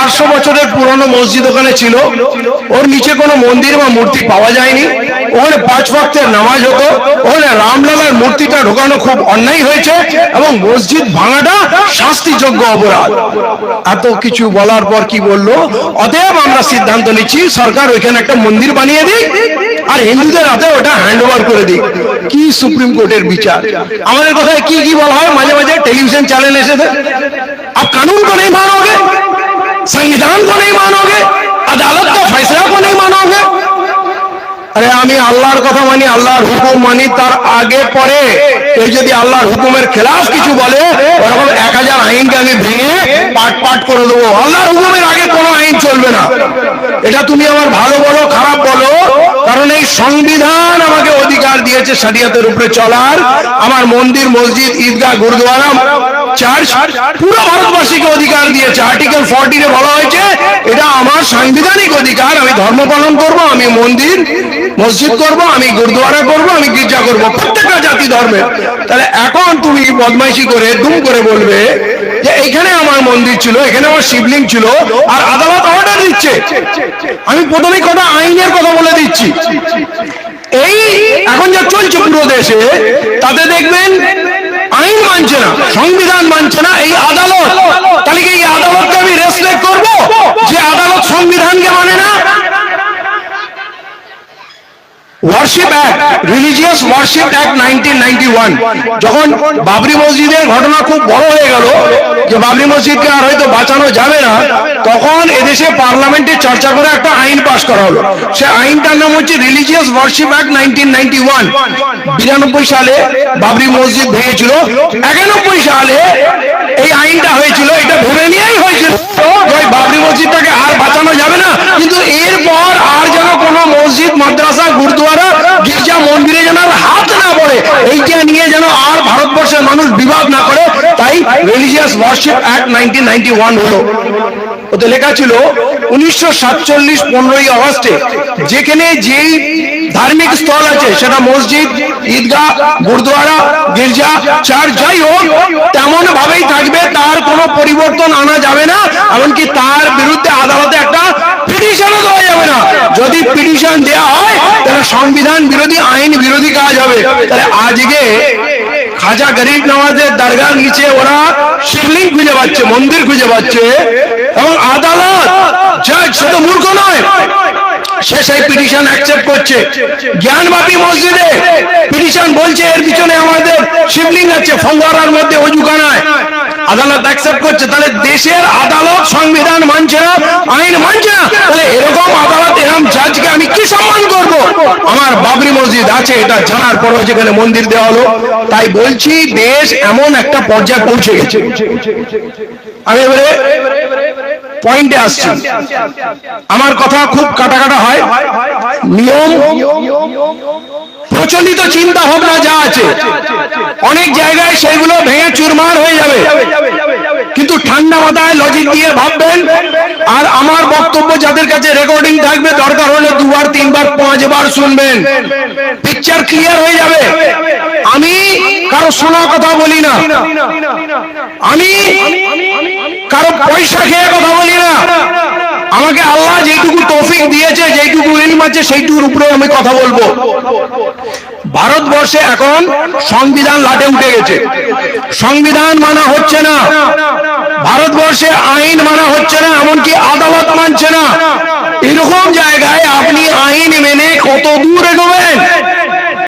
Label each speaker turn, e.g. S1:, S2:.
S1: চারশো বছরের পুরনো মসজিদ ওখানে ছিল ওর নিচে কোনো মন্দির বা মূর্তি পাওয়া যায়নি ওখানে পাঁচ ভক্তের নামাজ হতো ওখানে রামলালার মূর্তিটা ঢোকানো খুব অন্যায় হয়েছে এবং মসজিদ ভাঙাটা শাস্তিযোগ্য অপরাধ এত কিছু বলার পর কি বললো অতএব আমরা সিদ্ধান্ত নিচ্ছি সরকার ওইখানে একটা মন্দির বানিয়ে দিক আর হিন্দুদের হাতে ওটা হ্যান্ড ওভার করে দিক কি সুপ্রিম কোর্টের বিচার আমাদের কথায় কি কি বলা হয় মাঝে মাঝে টেলিভিশন চ্যানেল এসে आप कानून को नहीं मानोगे আমি আল্লাহর কথা মানি, আল্লাহর হুকুম মানি, তার আগে, পরে কেউ যদি আল্লাহর হুকুমের খেলাফ কিছু বলে, ওরকম এক হাজার আইনকে আমি ভেঙে পাট পাট করে দেবো। আল্লাহর হুকুমের আগে কোনো আইন চলবে না। এটা তুমি আমার ভালো বলো, খারাপ বলো, কারণ এই সংবিধান আমাকে অধিকার দিয়েছে শরিয়তের উপরে চলার। আমার মন্দির, মসজিদ, ঈদগাহ গুরুদ্বারা চার্চ, পুরো ভারতবাসীকে অধিকার দিয়েছে। আর্টিকেল ফর্টিনে বলা হয়েছে, এটা আমার সাংবিধানিক অধিকার, আমি ধর্ম পালন করব, আমি মন্দির মসজিদ করব, আমি গুরুদ্বারা করব, আমি গির্জা করব, প্রত্যেকটা জাতি ধর্মের তাহলে এখন তুমি বদমাইশি করে, দুম করে বলবে যে এখানে আমার মন্দির ছিল, এখানে আমার শিবলিং ছিল, আর আদালত অর্ডার দিচ্ছে। আমি প্রথমেই কথা আইনের কথা বলে দিচ্ছি। এই এখন যা চলছে পুরো দেশে, তাতে দেখবেন আইন মানছে না, সংবিধান মানছে না, এই আদালত। তাহলে কি এই আদালতকে আমি রেসপেক্ট করব? যে আদালত সংবিধানকে মানে না? Worship act religious worship act nineteen যখন বাবরি মসজিদের ঘটনা খুব বড় হয়ে গেল, যে বাবরি মসজিদকে আর হয়তো বাঁচানো যাবে না, তখন এদেশে পার্লামেন্টে চর্চা করে একটা আইন পাশ করা হলো। সে আইনটার নাম হচ্ছে রিলিজিয়াস ওয়ার্শিপ অ্যাক্ট নাইনটিন বিরানব্বই সালে বাবরি মসজিদ ভেঙেছিল। একানব্বই সালে এই আইনটা হয়েছিল, এটা ভেবে নিয়েই হয়েছিল বাবরি মসজিদটাকে আর বাঁচানো যাবে না। কিন্তু এরপর আর যেন কোনো মসজিদ, মাদ্রাসা গুরুদুয়ারা গির্জা মন্দিরে যেন আর হাত না পড়ে, এইটা নিয়ে যেন আর ভারতবর্ষের মানুষ বিবাদ না করে, তাই রিলিজিয়াস ওয়ার্শিপ অ্যাক্ট নাইনটিন হলো। ওতে লেখা ছিল, উনিশশো সাতচল্লিশ পনেরোই আগস্টে যেখানে যেই ধার্মিক স্থল আছে, সেটা মসজিদ, ঈদগাহ গুরুদ্বারা গির্জা চার্চ যাই হোক তেমন ভাবেই থাকবে, তার কোনো পরিবর্তন আনা যাবে না, এমনকি তার বিরুদ্ধে আদালতে একটা পিটিশনও দেওয়া যাবে না। যদি পিটিশন দেওয়া হয় সংবিধান বিরোধী আইন বিরোধী কাজ হবে। তাহলে আজকে খাজা গরিব নওয়াজের দরগার নিচে ওরা শিবলিং খুঁজে পাচ্ছে, মন্দির খুঁজে পাচ্ছে এবং আদালত জাজ শুধু মূর্খ নয়, সে সেই পিটিশন অ্যাকসেপ্ট করছে। জ্ঞানবাপী মসজিদে পিটিশন বলছে, এর পিছনে আমাদের শিবলিং আছে, ফঙ্গারার মধ্যে অজুখানায় আদালত অ্যাকসেপ্ট করছে, তাহলে দেশের আদালত সংবিধান মানছে না, আইন মানছে না, তাহলে এরকম আদালত, এরকম জাজকে আমি কি সম্মান করব? আমার বাবরি মসজিদ আছে, এটা জানার পর যেখানে মন্দির দেওয়া হলো, তাই বলছি দেশ এমন একটা পর্যায়ে পৌঁছে গেছে। আমি এবারে পয়েন্টে আসছি। আমার কথা খুব কাটা কাটা হয়। নিয়ম প্রচলিত চিন্তা ভাবনা যা আছে, অনেক জায়গায় সেগুলো ভেঙে চুরমার হয়ে যাবে। কিন্তু ঠান্ডা মাথায় লজিক দিয়ে ভাববেন, আর আমার বক্তব্য যাদের কাছে রেকর্ডিং থাকবে, দরকার হলে দুবার, তিনবার, পাঁচবার শুনবেন। পিকচার ক্লিয়ার হয়ে যাবে। আমি কারও শোনা কথা বলি না। আমি কারও পয়সা খেয়ে কথা আমাকে আল্লাহ যেটুকু তৌফিক দিয়েছে যেটুকু ইলম আছে, সেইটুকুর উপরে আমি কথা বলব। ভারতবর্ষে এখন সংবিধান লাটে উঠে গেছে। সংবিধান মানা হচ্ছে না। ভারতবর্ষে আইন মানা হচ্ছে না, এমনকি